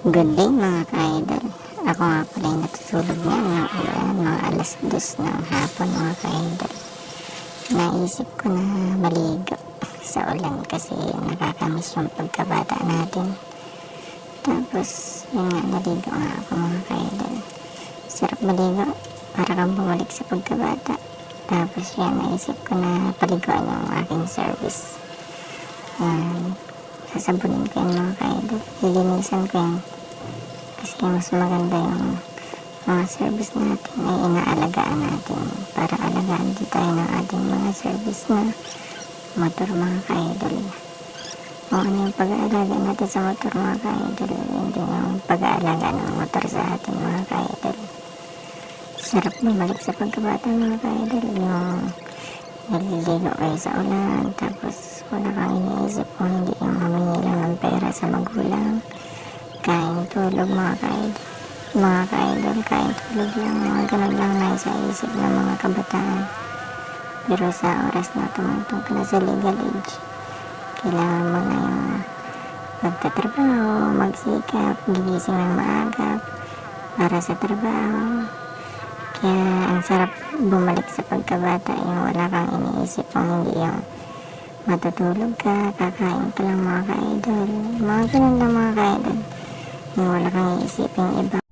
Good day mga ka-idol. Ako nga pala yung natutulog nga ng ulan, mga alas dos ng hapon mga ka-idol. Naisip ko na maligo sa ulan kasi nakakamiss yung pagkabata natin. Tapos, yun nga, naligo nga ako mga ka-idol. Sarap maligo para kang bumalik sa pagkabata. Tapos yan, naisip ko na paliguan yung aking service. Yan, sasabunin ko yung mga ka-idol. Lilinisan ko yan. Kasi mas maganda yung mga service natin ay inaalagaan natin para alagaan din tayo ng ating mga service na motor mga ka-idol. Kung ano yung pag-aalaga natin sa motor mga ka-idol, yun din yung pag-aalaga ng motor sa ating mga ka-idol. Sarap bumalik sa pagkabata mga ka-idol. Yung naliligo kayo sa ulan, tapos wala kang iniisip kung hindi yung sa magulang. Kain tulog mga ka-idol. Mga ka-idol, kain tulog lang. Mga ganun lang na sa isip ng mga kabataan. Pero sa oras na tumutong ka na sa legal age, kailangan mo na yung pagtatrabaho, magsikap, gigising ng maaga para sa trabaho. Kaya ang sarap bumalik sa pagkabata yung wala kang iniisip kung hindi yung matutulog ka, kakain ka lang mga ka-idol. Mga ganun lang mga ka-idol. Yung wala kang iisipin iba.